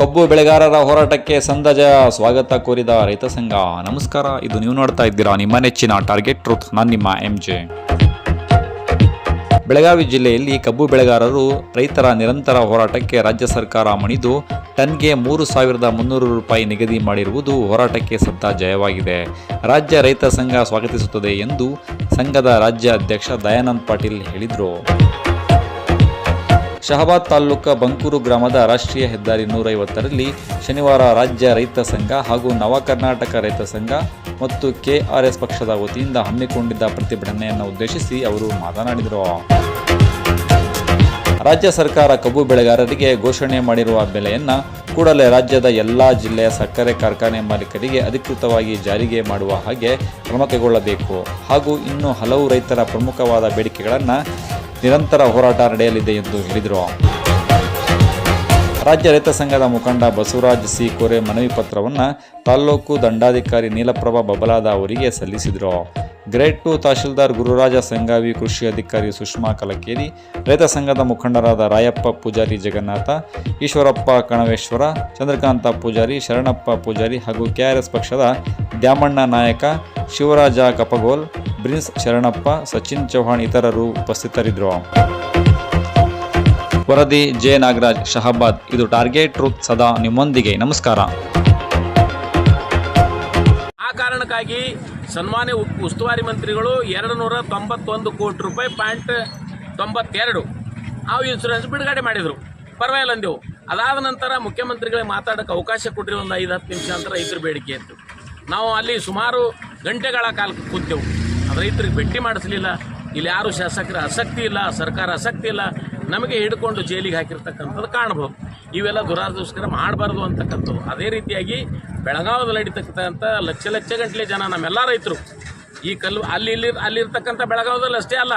ಕಬ್ಬು ಬೆಳೆಗಾರರ ಹೋರಾಟಕ್ಕೆ ಸಂದಜ. ಸ್ವಾಗತ ಕೋರಿದ ರೈತ ಸಂಘ. ನಮಸ್ಕಾರ, ಇದು ನೀವು ನೋಡ್ತಾ ಇದ್ದೀರಾ ನಿಮ್ಮ ನೆಚ್ಚಿನ ಟಾರ್ಗೆಟ್ ಟ್ರೂತ್ ನಾನು ನಿಮ್ಮ ಎಂ ಜೆ ಬೆಳಗಾವಿ ಜಿಲ್ಲೆಯಲ್ಲಿ ಕಬ್ಬು ಬೆಳೆಗಾರರು ರೈತರ ನಿರಂತರ ಹೋರಾಟಕ್ಕೆ ರಾಜ್ಯ ಸರ್ಕಾರ ಮಣಿದು ಟನ್ಗೆ ಮೂರು ಸಾವಿರದ ಮುನ್ನೂರು ರೂಪಾಯಿ ನಿಗದಿ ಮಾಡಿರುವುದು ಹೋರಾಟಕ್ಕೆ ಸದ್ದ ಜಯವಾಗಿದೆ. ರಾಜ್ಯ ರೈತ ಸಂಘ ಸ್ವಾಗತಿಸುತ್ತದೆ ಎಂದು ಸಂಘದ ರಾಜ್ಯ ಅಧ್ಯಕ್ಷ ದಯಾನಂದ್ ಪಾಟೀಲ್ ಹೇಳಿದರು. ಶಹಬಾದ್ ತಾಲ್ಲೂಕ ಬಂಕೂರು ಗ್ರಾಮದ ರಾಷ್ಟ್ರೀಯ ಹೆದ್ದಾರಿ ನೂರೈವತ್ತರಲ್ಲಿ ಶನಿವಾರ ರಾಜ್ಯ ರೈತ ಸಂಘ ಹಾಗೂ ನವ ಕರ್ನಾಟಕ ರೈತ ಸಂಘ ಮತ್ತು ಕೆಆರ್ಎಸ್ ಪಕ್ಷದ ವತಿಯಿಂದ ಹಮ್ಮಿಕೊಂಡಿದ್ದ ಪ್ರತಿಭಟನೆಯನ್ನು ಉದ್ದೇಶಿಸಿ ಅವರು ಮಾತನಾಡಿದರು. ರಾಜ್ಯ ಸರ್ಕಾರ ಕಬ್ಬು ಬೆಳೆಗಾರರಿಗೆ ಘೋಷಣೆ ಮಾಡಿರುವ ಬೆಲೆಯನ್ನು ಕೂಡಲೇ ರಾಜ್ಯದ ಎಲ್ಲ ಜಿಲ್ಲೆಯ ಸಕ್ಕರೆ ಕಾರ್ಖಾನೆ ಮಾಲೀಕರಿಗೆ ಅಧಿಕೃತವಾಗಿ ಜಾರಿಗೆ ಮಾಡುವ ಹಾಗೆ ಕ್ರಮ ಕೈಗೊಳ್ಳಬೇಕು ಹಾಗೂ ಇನ್ನೂ ಹಲವು ರೈತರ ಪ್ರಮುಖವಾದ ಬೇಡಿಕೆಗಳನ್ನು ನಿರಂತರ ಹೋರಾಟ ನಡೆಯಲಿದೆ ಎಂದು ಹೇಳಿದರು. ರಾಜ್ಯ ರೈತ ಸಂಘದ ಮುಖಂಡ ಬಸವರಾಜ್ ಸಿ. ಕೋರೆ ಮನವಿ ಪತ್ರವನ್ನು ತಾಲ್ಲೂಕು ದಂಡಾಧಿಕಾರಿ ನೀಲಪ್ರಭಾ ಬಬಲಾದ ಅವರಿಗೆ ಸಲ್ಲಿಸಿದರು. ಗ್ರೇಡ್ ಟು ತಹಶೀಲ್ದಾರ್ ಗುರುರಾಜ ಸಂಗಾವಿ ಕೃಷಿ ಅಧಿಕಾರಿ ಸುಷ್ಮಾ ಕಲಕೇರಿ, ರೈತ ಸಂಘದ ಮುಖಂಡರಾದ ರಾಯಪ್ಪ ಪೂಜಾರಿ ಜಗನ್ನಾಥ, ಈಶ್ವರಪ್ಪ ಕಣವೇಶ್ವರ, ಚಂದ್ರಕಾಂತ ಪೂಜಾರಿ, ಶರಣಪ್ಪ ಪೂಜಾರಿ ಹಾಗೂ ಕೆಆರ್ಎಸ್ ಪಕ್ಷದ ದ್ಯಾಮಣ್ಣ ನಾಯಕ ಶಿವರಾಜ ಕಪಗೋಲ್ ಬ್ರಿನ್ಸ್ ಶರಣಪ್ಪ, ಸಚಿನ್ ಚೌಹಾಣ್ ಇತರರು ಉಪಸ್ಥಿತರಿದ್ದರು. ವರದಿ ಜೆ. ನಾಗರಾಜ್, ಶಹಬಾದ್. ಇದು ಟಾರ್ಗೆಟ್ ಟ್ರೂತ್ ಸದಾ ನಿಮ್ಮೊಂದಿಗೆ. ನಮಸ್ಕಾರ. ಆ ಕಾರಣಕ್ಕಾಗಿ ಸನ್ಮಾನ್ಯ ಉಸ್ತುವಾರಿ ಮಂತ್ರಿಗಳು ಎರಡು ನೂರ ತೊಂಬತ್ತೊಂದು ಕೋಟಿ ರೂಪಾಯಿ ಪಾಯಿಂಟ್ ತೊಂಬತ್ತೆರಡು ಆ ಇನ್ಸೂರೆನ್ಸ್ ಬಿಡುಗಡೆ ಮಾಡಿದರು. ಪರವಾಗಿಲ್ಲ ಅಂದೆವು ಅದಾದ ನಂತರ ಮುಖ್ಯಮಂತ್ರಿಗಳಿಗೆ ಮಾತಾಡೋಕ್ಕೆ ಅವಕಾಶ ಕೊಟ್ಟಿರೋ ಒಂದು ಐದು ಹತ್ತು ನಿಮಿಷ ಅಂತ ರೈತರ ಬೇಡಿಕೆ ಅಂತ ನಾವು ಅಲ್ಲಿ ಸುಮಾರು ಗಂಟೆಗಳ ಕಾಲ ಕೂತೆವು. ರೈತರಿಗೆ ಭೇಟಿ ಮಾಡಿಸಲಿಲ್ಲ. ಇಲ್ಲಿ ಯಾರು ಶಾಸಕರ ಆಸಕ್ತಿ ಇಲ್ಲ, ಸರ್ಕಾರ ಆಸಕ್ತಿ ಇಲ್ಲ. ನಮಗೆ ಹಿಡ್ಕೊಂಡು ಜೈಲಿಗೆ ಹಾಕಿರ್ತಕ್ಕಂಥದ್ದು ಕಾಣ್ಬೋದು ಇವೆಲ್ಲ ದುರಾದೃಷ್ಟಕರ ಮಾಡಬಾರ್ದು ಅಂತಕ್ಕಂಥದ್ದು. ಅದೇ ರೀತಿಯಾಗಿ ಬೆಳಗಾವದಲ್ಲಿ ನಡೀತಕ್ಕಂಥ ಲಕ್ಷ ಲಕ್ಷ ಗಂಟಲೆ ಜನ ನಮ್ಮೆಲ್ಲ ರೈತರು. ಈ ಕಲ್ಲು ಅಲ್ಲಿ ಇಲ್ಲಿ ಅಲ್ಲಿರ್ತಕ್ಕಂಥ ಬೆಳಗಾವದಲ್ಲಿ ಅಷ್ಟೇ ಅಲ್ಲ,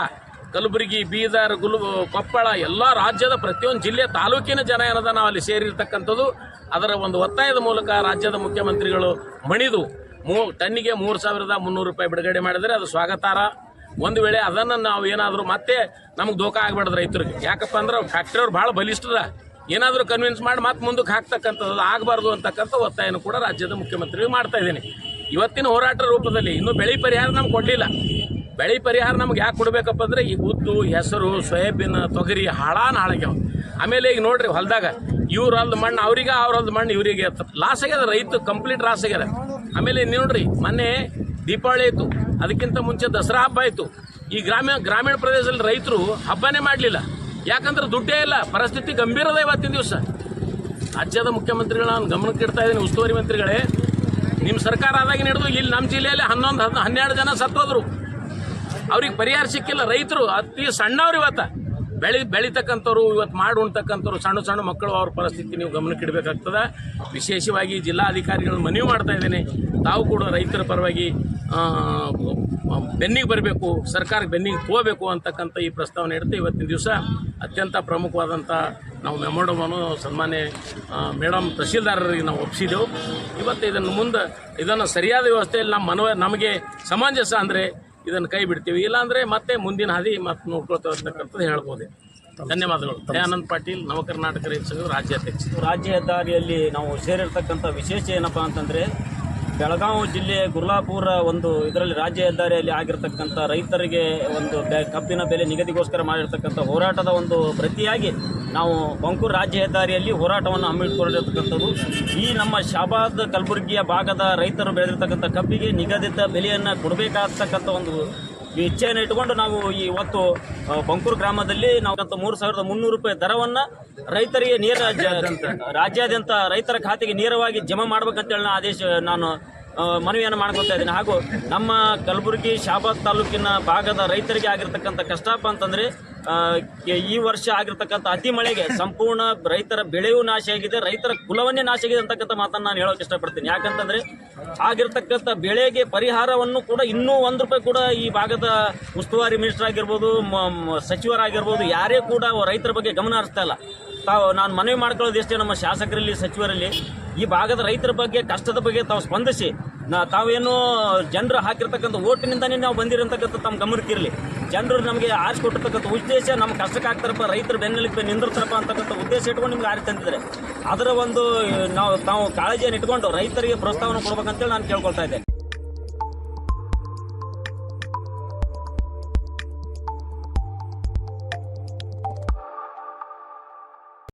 ಕಲಬುರಗಿ, ಬೀದರ್ ಗುಲ್ ಕೊಪ್ಪಳ, ಎಲ್ಲ ರಾಜ್ಯದ ಪ್ರತಿಯೊಂದು ಜಿಲ್ಲೆ ತಾಲೂಕಿನ ಜನ ಏನದ ನಾವು ಅಲ್ಲಿ ಸೇರಿರ್ತಕ್ಕಂಥದ್ದು. ಅದರ ಒಂದು ಒತ್ತಾಯದ ಮೂಲಕ ರಾಜ್ಯದ ಮುಖ್ಯಮಂತ್ರಿಗಳು ಮಣಿದು ಮೂ ಟನ್ನಿಗೆ ಮೂರು ಸಾವಿರದ ಮುನ್ನೂರು ರೂಪಾಯಿ ಬಿಡುಗಡೆ ಮಾಡಿದರೆ ಅದು ಸ್ವಾಗತಾರ. ಒಂದು ವೇಳೆ ಅದನ್ನು ನಾವು ಏನಾದರೂ ಮತ್ತೆ ನಮಗೆ ದೋಖ ಆಗಬಾರ್ದು ರೈತರಿಗೆ. ಯಾಕಪ್ಪ ಅಂದ್ರೆ ಫ್ಯಾಕ್ಟ್ರಿಯವ್ರು ಭಾಳ ಬಲಿಷ್ಠರ. ಏನಾದರೂ ಕನ್ವಿನ್ಸ್ ಮಾಡಿ ಮತ್ತೆ ಮುಂದಕ್ಕೆ ಹಾಕ್ತಕ್ಕಂಥದ್ದು ಆಗಬಾರ್ದು ಅಂತಕ್ಕಂಥ ಒತ್ತಾಯನ ಕೂಡ ರಾಜ್ಯದ ಮುಖ್ಯಮಂತ್ರಿಗಳು ಮಾಡ್ತಾ ಇದ್ದೀನಿ. ಇವತ್ತಿನ ಹೋರಾಟ ರೂಪದಲ್ಲಿ ಇನ್ನೂ ಬೆಳೆ ಪರಿಹಾರ ನಮ್ಗೆ ಕೊಡಲಿಲ್ಲ. ಬೆಳೆ ಪರಿಹಾರ ನಮ್ಗೆ ಯಾಕೆ ಕೊಡಬೇಕಪ್ಪ ಅಂದ್ರೆ ಈ ಉದ್ದು, ಹೆಸರು, ಸೋಯಾಬೀನ್, ತೊಗರಿ ಹಾಳಾನ ಹಾಳಾಗ್ಯಾವ. ಆಮೇಲೆ ಈಗ ನೋಡ್ರಿ ಹೊಲದಾಗ ಇವ್ರ ಹೊಲ್ದ ಮಣ್ಣು ಅವ್ರಿಗೆ ಅವ್ರ ಹೊಲ್ದ ಮಣ್ಣು ಇವರಿಗೆ ಲಾಸ್ ಆಗ್ಯದ ರೈತ ಕಂಪ್ಲೀಟ್ ಲಾಸ್ ಆಗ್ಯದ. ಆಮೇಲೆ ನೋಡ್ರಿ, ಮೊನ್ನೆ ದೀಪಾವಳಿ ಆಯಿತು. ಅದಕ್ಕಿಂತ ಮುಂಚೆ ದಸರಾ ಹಬ್ಬ ಆಯಿತು. ಈ ಗ್ರಾಮೀಣ ಗ್ರಾಮೀಣ ಪ್ರದೇಶದಲ್ಲಿ ರೈತರು ಹಬ್ಬನೇ ಮಾಡಲಿಲ್ಲ. ಯಾಕಂದ್ರೆ ದುಡ್ಡೇ ಇಲ್ಲ, ಪರಿಸ್ಥಿತಿ ಗಂಭೀರದ ಇವತ್ತಿನ ದಿವಸ. ರಾಜ್ಯದ ಮುಖ್ಯಮಂತ್ರಿಗಳ, ನಾನು ಗಮನಕ್ಕೆ ಇಡ್ತಾ ಇದ್ದೀನಿ, ಉಸ್ತುವಾರಿ ಮಂತ್ರಿಗಳೇ. ನಿಮ್ಮ ಸರ್ಕಾರ ಆದಾಗ ನಡೆದು ಇಲ್ಲಿ ನಮ್ಮ ಜಿಲ್ಲೆಯಲ್ಲಿ ಹನ್ನೊಂದು ಹನ್ನೆರಡು ಜನ ಸತ್ತೋದ್ರು. ಅವ್ರಿಗೆ ಪರಿಹಾರ ಸಿಕ್ಕಿಲ್ಲ, ರೈತರು ಅತಿ ಸಣ್ಣವ್ರು ಇವತ್ತ. ಬೆಳಿ ಬೆಳಿತಕ್ಕಂಥವ್ರು, ಇವತ್ತು ಮಾಡಿ ಸಣ್ಣ ಸಣ್ಣ ಮಕ್ಕಳು ಅವ್ರ ಪರಿಸ್ಥಿತಿ ನೀವು ಗಮನಕ್ಕೆ ಇಡಬೇಕಾಗ್ತದೆ ವಿಶೇಷವಾಗಿ ಜಿಲ್ಲಾಧಿಕಾರಿಗಳು ಮನವಿ ಮಾಡ್ತಾ ಇದ್ದೇನೆ. ತಾವು ಕೂಡ ರೈತರ ಪರವಾಗಿ ಬೆನ್ನಿಗೆ ಬರಬೇಕು, ಸರ್ಕಾರಕ್ಕೆ ಬೆನ್ನಿಗೆ ತೋಬೇಕು ಅಂತಕ್ಕಂಥ ಈ ಪ್ರಸ್ತಾವನೆ ಇಡುತ್ತೆ ಇವತ್ತಿನ ದಿವಸ ಅತ್ಯಂತ ಪ್ರಮುಖವಾದಂಥ ನಾವು ಮೆಮೊಡಮನ್ನು ಸನ್ಮಾನ್ಯ ಮೇಡಮ್ ತಹಶೀಲ್ದಾರರಿಗೆ ನಾವು ಒಪ್ಪಿಸಿದೆವು ಇವತ್ತು ಇದನ್ನು ಮುಂದೆ, ಇದನ್ನು ಸರಿಯಾದ ವ್ಯವಸ್ಥೆಯಲ್ಲಿ ನಮ್ಮ ಮನವ, ನಮಗೆ ಸಮಂಜಸ ಅಂದರೆ ಇದನ್ನು ಕೈ ಬಿಡ್ತೀವಿ. ಇಲ್ಲಾಂದರೆ ಮತ್ತೆ ಮುಂದಿನ ಹಾದಿ ಮತ್ತೆ ನೋಡ್ಕೊಳ್ತೇವೆ ಅಂತಕ್ಕಂಥದ್ದು ಹೇಳ್ಬೋದು. ಧನ್ಯವಾದಗಳು. ದಯಾನಂದ್ ಪಾಟೀಲ್ ನವ ಕರ್ನಾಟಕ ರೈತ ಸಂಘದ ರಾಜ್ಯಾಧ್ಯಕ್ಷ ರಾಜ್ಯ ಹೆದ್ದಾರಿಯಲ್ಲಿ ನಾವು ಸೇರಿರ್ತಕ್ಕಂಥ ವಿಶೇಷ ಏನಪ್ಪ ಅಂತಂದರೆ ಬೆಳಗಾವಿ ಜಿಲ್ಲೆ ಗುರ್ಲಾಪುರ ಒಂದು ಇದರಲ್ಲಿ ರಾಜ್ಯ ಹೆದ್ದಾರಿಯಲ್ಲಿ ಆಗಿರ್ತಕ್ಕಂಥ ರೈತರಿಗೆ ಒಂದು ಬೆ ಕಬ್ಬಿನ ಬೆಲೆ ನಿಗದಿಗೋಸ್ಕರ ಮಾಡಿರ್ತಕ್ಕಂಥ ಹೋರಾಟದ ಒಂದು ಪ್ರತಿಯಾಗಿ ನಾವು ಬಂಕೂರು ರಾಜ್ಯ ಹೆದ್ದಾರಿಯಲ್ಲಿ ಹೋರಾಟವನ್ನು ಹಮ್ಮಿಕೊಂಡಿರ್ತಕ್ಕಂಥದ್ದು ಈ ನಮ್ಮ ಶಾಬಾದ್ ಕಲಬುರಗಿಯ ಭಾಗದ ರೈತರು ಬೆಳೆದಿರ್ತಕ್ಕಂಥ ಕಬ್ಬಿಗೆ ನಿಗದಿತ ಬೆಲೆಯನ್ನು ಕೊಡಬೇಕಾಗ್ತಕ್ಕಂಥ ಒಂದು ಇಚ್ಛೆಯನ್ನು ಇಟ್ಟುಕೊಂಡು ನಾವು ಇವತ್ತು ಬಂಕೂರು ಗ್ರಾಮದಲ್ಲಿ ನಾವು ಮೂರು ಸಾವಿರದ ಮುನ್ನೂರು ರೂಪಾಯಿ ದರವನ್ನು ರೈತರಿಗೆ ನೇರ ರಾಜ್ಯಾದ್ಯಂತ ರೈತರ ಖಾತೆಗೆ ನೇರವಾಗಿ ಜಮಾ ಮಾಡ್ಬೇಕಂತೇಳಿ ಆದೇಶ ನಾನು ಮನವಿಯನ್ನು ಮಾಡ್ಕೊತಾ ಇದ್ದೀನಿ. ಹಾಗೂ ನಮ್ಮ ಕಲಬುರಗಿ ಶಾಬಾದ್ ತಾಲೂಕಿನ ಭಾಗದ ರೈತರಿಗೆ ಆಗಿರ್ತಕ್ಕಂಥ ಕಷ್ಟಪ್ಪ ಅಂತಂದರೆ ಈ ವರ್ಷ ಆಗಿರ್ತಕ್ಕಂಥ ಅತಿ ಮಳೆಗೆ ಸಂಪೂರ್ಣ ರೈತರ ಬೆಳೆಯೂ ನಾಶ ಆಗಿದೆ, ರೈತರ ಕುಲವನ್ನೇ ನಾಶ ಆಗಿದೆ ಅಂತಕ್ಕಂಥ ಮಾತನ್ನು ನಾನು ಹೇಳೋಕೆ ಇಷ್ಟಪಡ್ತೀನಿ. ಯಾಕಂತಂದರೆ, ಆಗಿರ್ತಕ್ಕಂಥ ಬೆಳೆಗೆ ಪರಿಹಾರವನ್ನು ಕೂಡ ಇನ್ನೂ ಒಂದು ರೂಪಾಯಿ ಕೂಡ ಈ ಭಾಗದ ಉಸ್ತುವಾರಿ ಮಿನಿಸ್ಟರ್ ಆಗಿರ್ಬೋದು ಸಚಿವರಾಗಿರ್ಬೋದು, ಯಾರೇ ಕೂಡ ರೈತರ ಬಗ್ಗೆ ಗಮನ ಹರಿಸ್ತಾ ಇಲ್ಲ. ತಾವು ನಾನು ಮನವಿ ಮಾಡ್ಕೊಳ್ಳೋದು ಎಷ್ಟೇ ನಮ್ಮ ಶಾಸಕರಲ್ಲಿ, ಸಚಿವರಲ್ಲಿ, ಈ ಭಾಗದ ರೈತರ ಬಗ್ಗೆ, ಕಷ್ಟದ ಬಗ್ಗೆ ತಾವು ಸ್ಪಂದಿಸಿ, ನಾ ತಾವೇನು ಜನರು ಹಾಕಿರ್ತಕ್ಕಂಥ ಓಟಿನಿಂದನೇ ನಾವು ಬಂದಿರತಕ್ಕಂಥ ತಮ್ಮ ಗಮನಕ್ಕಿರಲಿ. ಜನರು ನಮಗೆ ಆರಿಸಿಕೊಟ್ಟಿರ್ತಕ್ಕಂಥ ಉದ್ದೇಶ ನಮ್ಮ ಕಷ್ಟಕ್ಕೆ ಆಗ್ತಾರಪ್ಪ, ರೈತರು ಬೆನ್ನೆಲುಬೆ ನಿಂದಿರ್ತಾರಪ್ಪ ಅಂತಕ್ಕಂಥ ಉದ್ದೇಶ ಇಟ್ಕೊಂಡು ನಿಮ್ಗೆ ಆರಿಸಿ ತಂದಿದ್ದಾರೆ. ಅದರ ಒಂದು, ನಾವು ತಾವು ಕಾಳಜಿಯನ್ನು ಇಟ್ಕೊಂಡು ರೈತರಿಗೆ ಪ್ರೋತ್ಸಾಹವನ್ನು ಕೊಡ್ಬೇಕಂತೇಳಿ ನಾನು ಕೇಳ್ಕೊಳ್ತಾ ಇದ್ದೇನೆ.